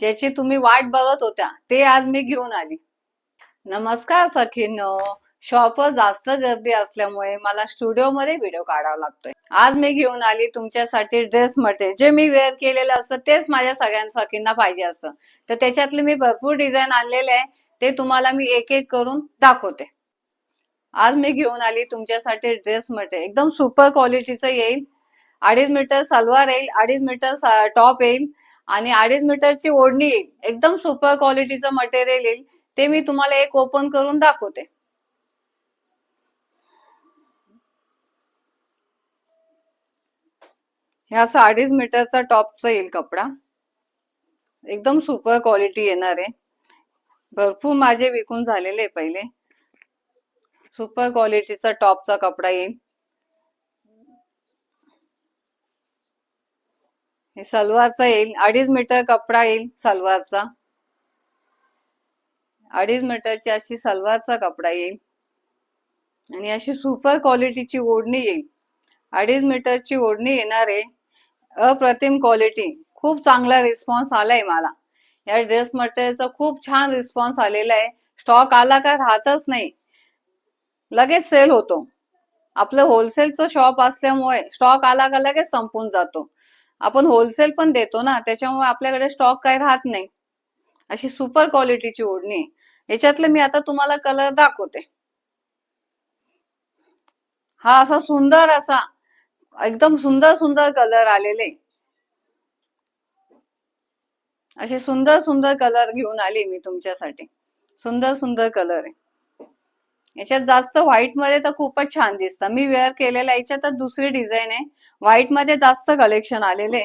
ज्याची तुम्ही वाट बघत होत्या ते आज मी घेऊन आली. नमस्कार सखीन. शॉपवर जास्त गर्दी असल्यामुळे मला स्टुडिओमध्ये व्हिडिओ काढावा लागतोय. आज मी घेऊन आली तुमच्यासाठी ड्रेस मटेरियल. जे मी वेअर केलेलं असतं तेच माझ्या सगळ्या सखींना पाहिजे असतं. तर त्याच्यातले मी भरपूर डिझाईन आणलेले आहे ते तुम्हाला मी एक एक करून दाखवते. आज मी घेऊन आली तुमच्यासाठी ड्रेस मटेरियल. एकदम सुपर क्वालिटीचं येईल. अडीच मीटर सलवार येईल अडीच मीटर टॉप येईल. आणि अडीच मीटरची ओढणी येईल एकदम सुपर क्वालिटीचं मटेरियल येईल ते मी तुम्हाला एक ओपन करून दाखवते. हे असं अडीच मीटरचा टॉपचा येईल कपडा. एकदम सुपर क्वालिटी येणार आहे. भरपूर माझे विकून झालेले पहिले. सुपर क्वालिटीचा टॉपचा कपडा येईल. हे सलवारचा येईल. अडीच मीटर कपडा येईल सलवारचा. अडीच मीटरची अशी सलवारचा कपडा येईल. आणि अशी सुपर क्वालिटीची ओढणी येईल. अडीच मीटरची ओढणी येणार आहे अप्रतिम क्वालिटी खूप चांगला रिस्पॉन्स आलाय मला. या ड्रेस मटेरियलचा खूप छान रिस्पॉन्स आलेला आहे. स्टॉक आला का राहतच नाही. लगेच सेल होतो. आपलं होलसेलचं शॉप असल्यामुळे स्टॉक आला का लगेच संपून जातो. आपण होलसेल पण देतो ना त्याच्यामुळे आपल्याकडे स्टॉक काही राहत नाही. अशी सुपर क्वालिटीची ओढणी आहे. याच्यातले मी आता तुम्हाला कलर दाखवते. हा असा सुंदर असा एकदम सुंदर सुंदर कलर आलेले. असे सुंदर सुंदर कलर घेऊन आली मी तुमच्यासाठी. सुंदर सुंदर कलर आहे. याच्यात जास्त व्हाईटमध्ये तर खूपच छान दिसतं. मी वेअर केलेल्या याच्यात दुसरी डिझाईन आहे. व्हाईटमध्ये जास्त कलेक्शन आलेले.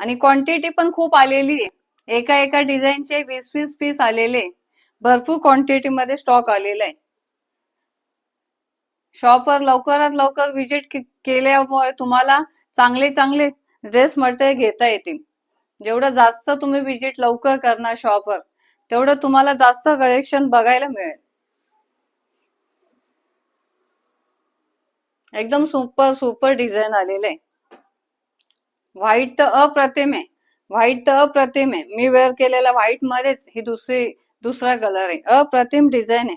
आणि क्वांटिटी पण खूप आलेली आहे. एका एका डिझाईनचे वीस वीस पीस आलेले. भरपूर क्वांटिटी मध्ये स्टॉक आलेला आहे. शॉपवर लवकरात लवकर विजिट केल्यामुळे तुम्हाला चांगले चांगले ड्रेस मटेरियल घेता येतील. जेवढं जास्त तुम्ही विजिट लवकर करणार शॉपवर तेवढं तुम्हाला जास्त कलेक्शन बघायला मिळेल. एकदम सुपर सुपर डिझाईन आलेलं आहे. व्हाईट तर अप्रतिम आहे. व्हाईट तर अप्रतिम आहे. मी वेअर केलेला व्हाईट मध्येच ही दुसरी दुसरा कलर आहे. अप्रतिम डिझाईन आहे.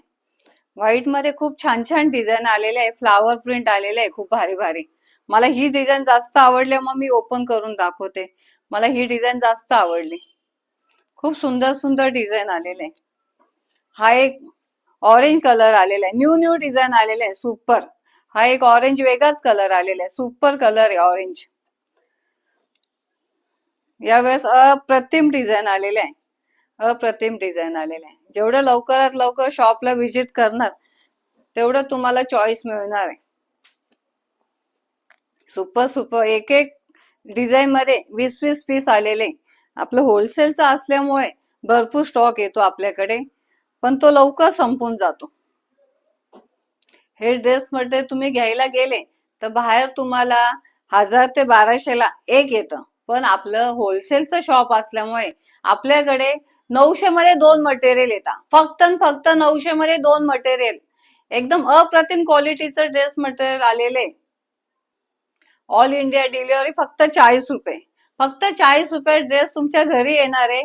व्हाईटमध्ये खूप छान छान डिझाईन आलेले आहे. फ्लावर प्रिंट आलेले आहे खूप भारी भारी. मला ही डिझाईन जास्त आवडली मग मी ओपन करून दाखवते. मला ही डिझाईन जास्त आवडली. खूप सुंदर सुंदर डिझाईन आलेले आहे. हा एक ऑरेंज कलर आलेला आहे. न्यू न्यू डिझाईन आलेला आहे. सुपर हा एक ऑरेंज वेगळाच कलर आलेला आहे. सुपर कलर आहे ऑरेंज यावेळेस अप्रतिम डिझाईन आलेले आहे. अप्रतिम डिझाईन आलेले आहे. जेवढं लवकरात लवकर शॉपला व्हिजिट करणार तेवढं तुम्हाला चॉईस मिळणार आहे. सुपर सुपर एक एक डिझाईन मध्ये वीस वीस पीस आलेले आपलं होलसेलचं असल्यामुळे भरपूर स्टॉक येतो आपल्याकडे पण तो लवकर संपून जातो. हे ड्रेस मटेरियल तुम्ही घ्यायला गेले तर बाहेर तुम्हाला हजार ते बाराशेला एक येतं. पण आपलं होलसेलचं शॉप असल्यामुळे आपल्याकडे नऊशे मध्ये दोन मटेरियल येतात. फक्त फक्त नऊशे मध्ये दोन मटेरियल एकदम अप्रतिम क्वालिटीचं ड्रेस मटेरियल आलेले ऑल इंडिया डिलिव्हरी फक्त चाळीस रुपये. फक्त चाळीस रुपये ड्रेस तुमच्या घरी येणार आहे.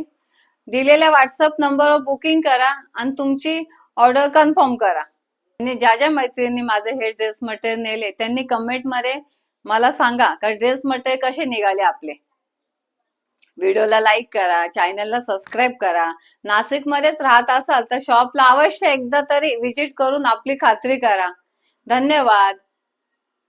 दिलेल्या व्हॉट्सअप नंबरवर बुकिंग करा आणि तुमची ऑर्डर कन्फर्म करा. आणि ज्या ज्या मैत्रिणी माझे हे ड्रेस मटेरियल नेले त्यांनी कमेंटमध्ये मला सांगा का ड्रेस मटेरियल कसे निघाले आपले? व्हिडिओला लाईक करा चॅनलला सबस्क्राईब करा. नाशिक मध्येच राहत असाल तर शॉपला अवश्य एकदा तरी व्हिजिट करून आपली खात्री करा. धन्यवाद.